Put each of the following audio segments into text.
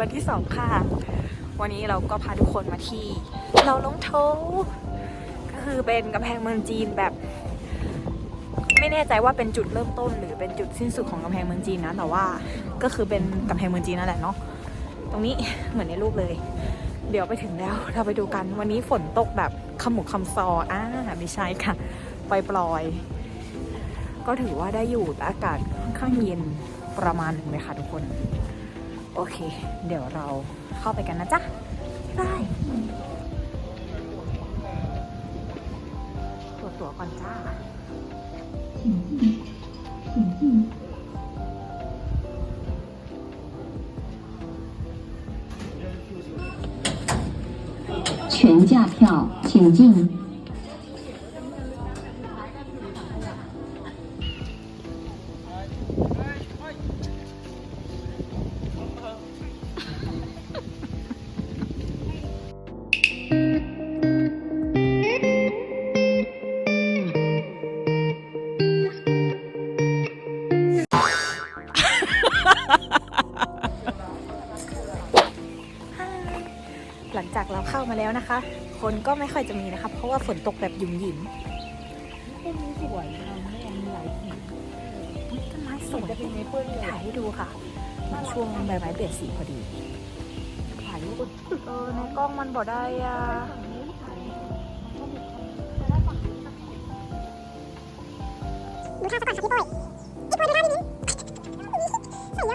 วันที่สองค่ะ วันนี้เราก็พาทุกคนมาที่ เราลงโทก็คือเป็นกำแพงเมืองจีนแบบ ไม่แน่ใจว่าเป็นจุดเริ่มต้น หรือเป็นจุดสิ้นสุดของกำแพงเมืองจีนนะแต่ว่าก็คือเป็นกำแพงเมืองจีนนั่นแหละเนาะตรงนี้เหมือนในรูปเลย เดี๋ยวไปถึงแล้วเราไปดูกันวันนี้ฝนตกแบบขมุกคำซออ่าไม่ใช่ค่ะปล่อยๆก็ถือว่าได้อยู่แต่อากาศค่อนข้างเย็นประมาณหนึ่งเลยค่ะทุกคน โอเค เดี๋ยวเราเข้าไปกันนะจ๊ะได้ตรวจตัวก่อนจ้า 全价票，请进。 จากเราเข้ามาแล้วนะคะ คนก็ไม่ค่อยจะมีนะคะ เพราะว่าฝนตกแบบหยุ่มหยิมต้นนี้สวยนะแม่มีหลายสีต้นไม้สวยจะเป็นเมเปิ้ลเลยถ่ายให้ดูค่ะมันช่วงใบไม้เปลี่ยนสีพอดีถ่ายรูปเออในกล้องมันบอกได้อะดูท่าซะก่อนค่ะพี่ปุ้ยพี่ปุ้ยดูท่าพี่นิ้งสวย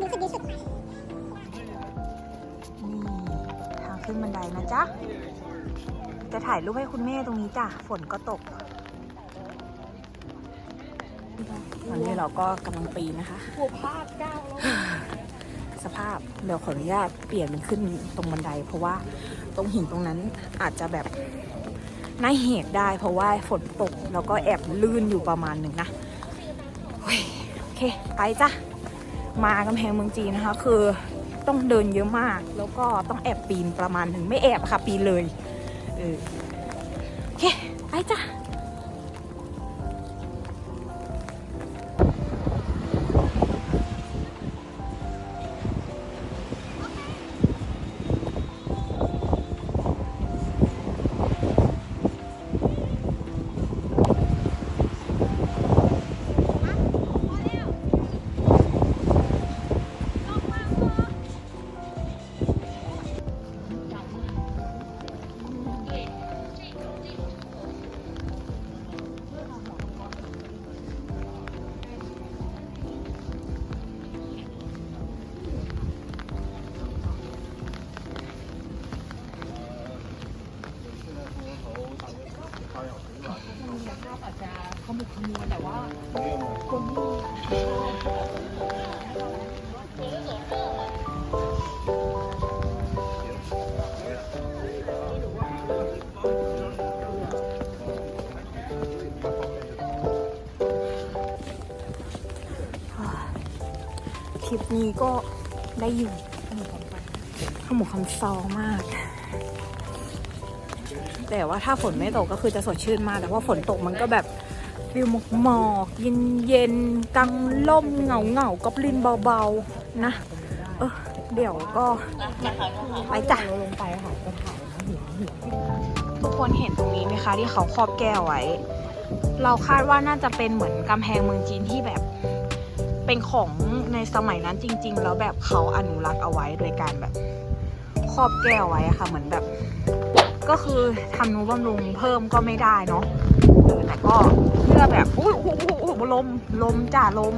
ยอดดูสุดดูสุด ขึ้นบันไดนะจ๊ะ จะถ่ายรูปให้คุณแม่ตรงนี้จ้ะ ฝนก็ตก ตอนนี้เราก็กำลังปีนนะคะหัวพาดก้าวสภาพเดี๋ยวขออนุญาตเปลี่ยนเป็นขึ้นตรงบันได เพราะว่าตรงหินตรงนั้นอาจจะแบบน่าเหกได้ เพราะว่าฝนตกแล้วก็แอบลื่นอยู่ประมาณหนึ่งนะเฮ้ยโอเคไปจ้ะ มากำแพงเมืองจีนนะคะ คือ ต้องเดินเยอะมาก แล้วก็ต้องแอบปีนประมาณหนึ่งไม่แอบค่ะ ปีนเลยเออโอเคไปจ้ะ ทริปนี้ก็ได้อยู่ขมุกคำซอมาก แต่ว่าถ้าฝนไม่ตกก็คือจะสดชื่นมาก แต่ว่าฝนตกมันก็แบบฟิลหมอกหมอกเย็นเย็นๆกลางล่มเหงาเหงาก็ลินเบาๆนะเออเดี๋ยวก็ไปจ้ะลงไปค่ะจะถ่ายทุกคนเห็นตรงนี้ไหมคะที่เขาครอบแก้วไว้ เราคาดว่าน่าจะเป็นเหมือนกำแพงเมืองจีนที่แบบเป็นของในสมัยนั้นจริง ๆ แล้วแบบเขาอนุรักษ์เอาไว้โดยการแบบครอบแก้วไว้ค่ะเหมือนแบบ ก็คือทำนุบำรุงเพิ่มก็ไม่ได้เนาะแต่ก็เพื่อแบบอุ้ยอุ้ยอุ้ยอุ้ยลมลมจ้าลม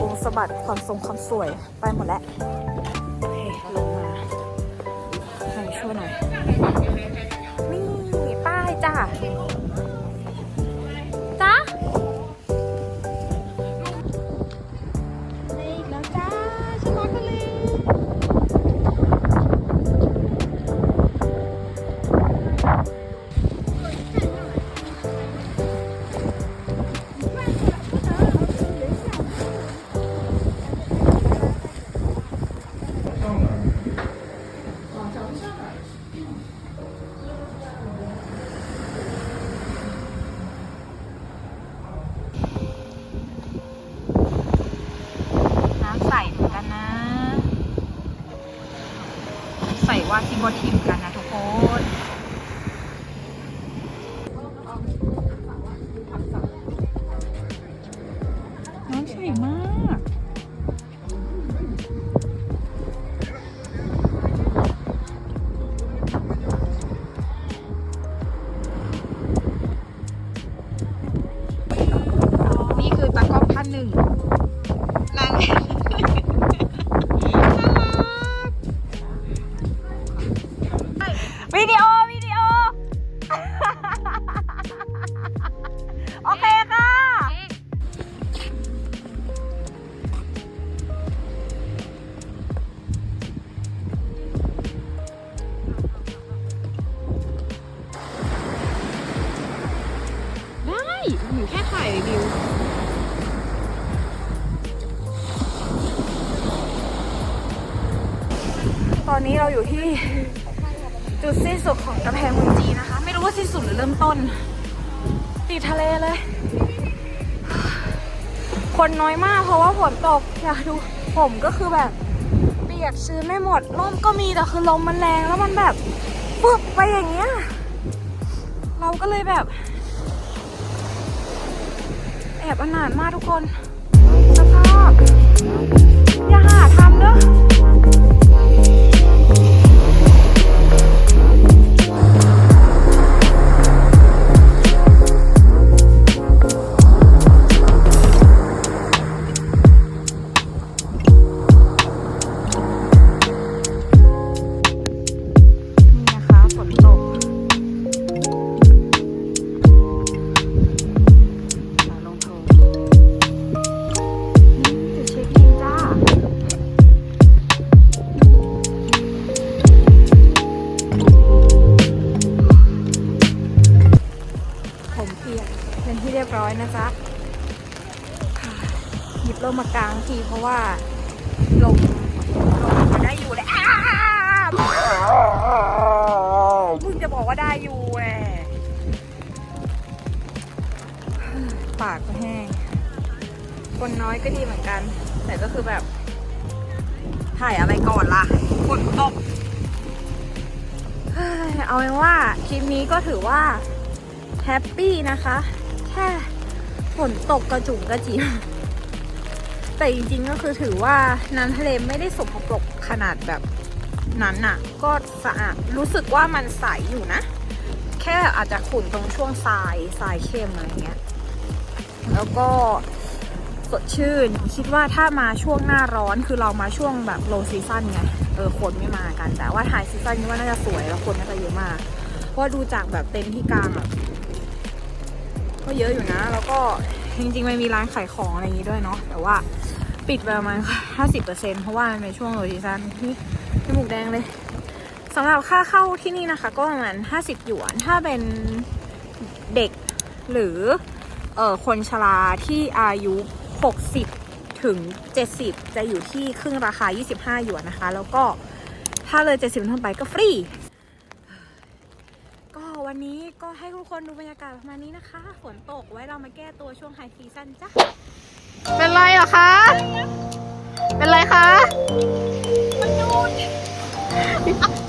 บงสะบัดความทรงความสวยไปหมดแล้วโอเคลงมาให้ช่วยหน่อยนี่ป้ายจ้า บทิมกันนะทุกคนน้ำใสมากนี่คือตะกร้อพันหนึ่ง เราอยู่ที่จุดสิ้นสุดของกำแพงเมืองจีนนะคะ ไม่รู้ว่าสิ้นสุดหรือเริ่มต้น ติดทะเลเลย คนน้อยมากเพราะว่าฝนตกอยากดูผมก็คือแบบ เปียกชื้นไม่หมดร่มก็มีแต่คือลมมันแรงแล้วมันแบบฟึบไปอย่างเงี้ยเราก็เลยแบบ แอบอนาถมากทุกคนสภาพอย่าหาทำเนอะ ได้อยู่แหละปากก็แห้ง คนน้อยก็ดีเหมือนกัน แต่ก็คือแบบ ถ่ายอะไรก่อนล่ะฝนตกเอาเป็นว่าคลิปนี้ก็ถือว่าแฮปปี้นะคะ แค่ฝนตกกระจุ่มกระจิ๋มแต่จริงๆก็คือถือว่าน้ำทะเลไม่ได้สกปรกขนาดแบบ นั้นน่ะ ก็สะอาดรู้สึกว่ามันใสอยู่นะ แค่อาจจะขุ่นตรงช่วงทรายทรายเข้มอะไรเงี้ยแล้วก็สดชื่นคิดว่าถ้ามาช่วงหน้าร้อนคือเรามาช่วงแบบโลซีซั o นไงเออคนไม่มากัน แต่ว่าไฮซีซันนี่ว่าน่าจะสวยแล้วคนน่าจะเยอะมากเพราะว่าดูจากแบบเต็นท์ที่กลางอะก็เยอะอยู่นะ แล้วก็จริงๆมันมีร้านขายของอะไรอย่างงี้ด้วยเนาะแต่ว่าปิดไปประมาณห้าสิบเปอร์เซ็นเพราะว่ามันเป็นช่วงโลซีซันนี่ จมูกแดงเลยสำหรับค่าเข้าที่นี่นะคะ ก็ประมาณห้าสิบหยวน ถ้าเป็นเด็กหรือเอ่อคนชราที่อายุ 60 ถึง 70 จะอยู่ที่ครึ่งราคา 25 หยวนนะคะ แล้วก็ถ้าเลย 70ขึ้นไปก็ฟรี ก็วันนี้ก็ให้ทุกคนดูบรรยากาศประมาณนี้นะคะ ฝนตกไว้เรามาแก้ตัวช่วงไฮซีซั่นจ้ะ เป็นไรเหรอคะ เป็นไรคะ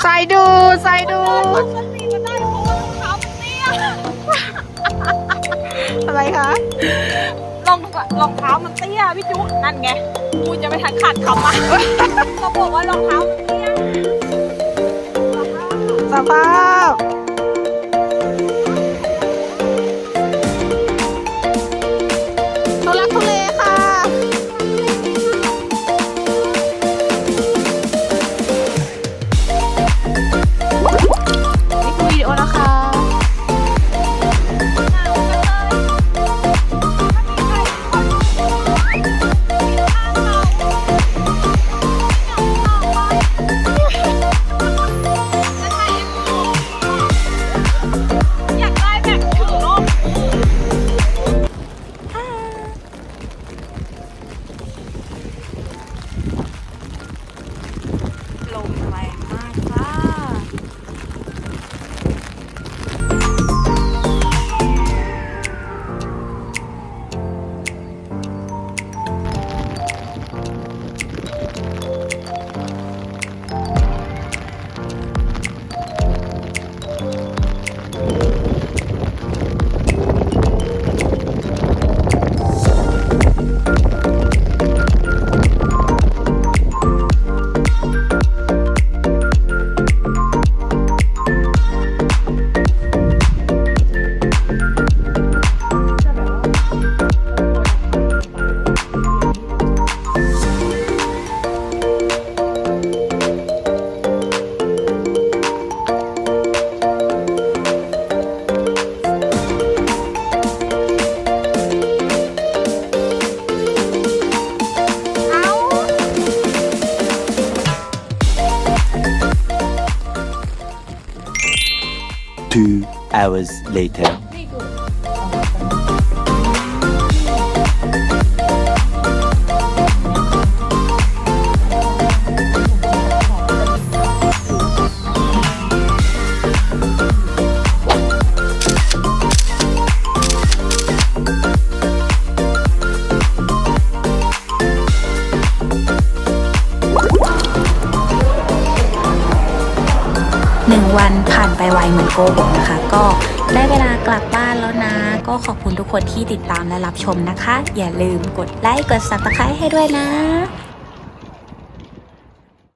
ใส่ดูใส่ดูอะไรคะรองรองเท้ามันเตี้ยพี่จุนั่นไงกูจะไม่ทันขาดคำอะก็บอกว่ารองเท้ามันเตี้ยสภาพ hours later. โกนะคะ ก็ได้เวลากลับบ้านแล้วนะ ก็ขอบคุณทุกคนที่ติดตามและรับชมนะคะ อย่าลืมกดไลค์กดซับสไครต์ให้ด้วยนะ